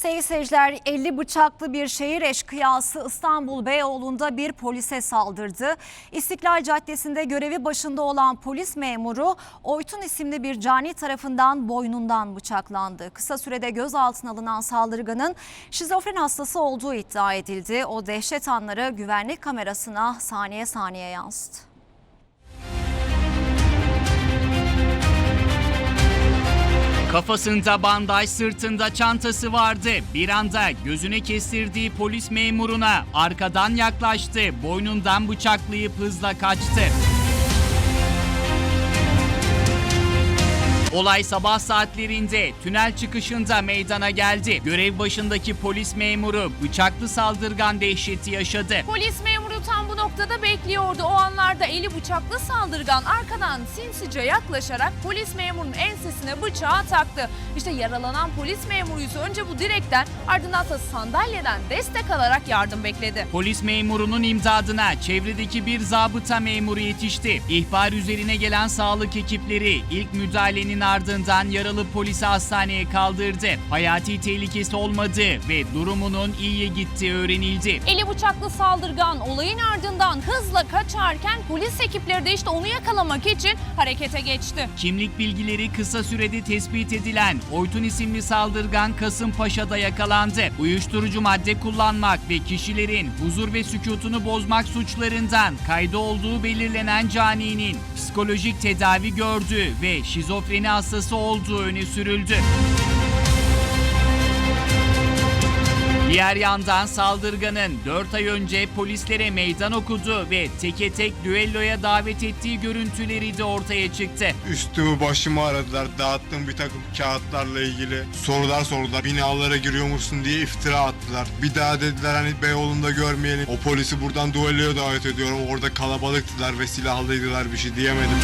Sevgili seyirciler 50 bıçaklı bir şehir eşkıyası İstanbul Beyoğlu'nda bir polise saldırdı. İstiklal Caddesi'nde görevi başında olan polis memuru Oytun isimli bir cani tarafından boynundan bıçaklandı. Kısa sürede gözaltına alınan saldırganın şizofren hastası olduğu iddia edildi. O dehşet anları güvenlik kamerasına saniye saniye yansıdı. Kafasında bandaj, sırtında çantası vardı. Bir anda gözüne kestirdiği polis memuruna arkadan yaklaştı. Boynundan bıçaklayıp hızla kaçtı. Olay sabah saatlerinde tünel çıkışında meydana geldi. Görev başındaki polis memuru bıçaklı saldırgan dehşeti yaşadı. Polis memuru tam bu noktada bekliyordu. O anlarda eli bıçaklı saldırgan arkadan sinsice yaklaşarak polis memurunun ensesine bıçağı taktı. İşte yaralanan polis memuru ise önce bu direkten ardından da sandalyeden destek alarak yardım bekledi. Polis memurunun imdadına çevredeki bir zabıta memuru yetişti. İhbar üzerine gelen sağlık ekipleri ilk müdahalenin ardından yaralı polisi hastaneye kaldırdı. Hayati tehlikesi olmadığı ve durumunun iyiye gittiği öğrenildi. Eli bıçaklı saldırgan olayın ardından hızla kaçarken polis ekipleri de işte onu yakalamak için harekete geçti. Kimlik bilgileri kısa sürede tespit edilen Oytun isimli saldırgan Kasımpaşa'da yakalandı. Uyuşturucu madde kullanmak ve kişilerin huzur ve sükutunu bozmak suçlarından kaydı olduğu belirlenen caninin psikolojik tedavi gördüğü ve şizofreni hastası olduğu öne sürüldü. Diğer yandan saldırganın 4 ay önce polislere meydan okudu ve teke tek düelloya davet ettiği görüntüleri de ortaya çıktı. Üstümü başımı aradılar. Dağıttığım bir takım kağıtlarla ilgili sorular sordular. Binalara giriyor musun diye iftira attılar. Bir daha dediler hani Beyoğlu'nda görmeyelim. O polisi buradan duelloya davet ediyorum. Orada kalabalıktılar ve silahlıydılar bir şey diyemedim.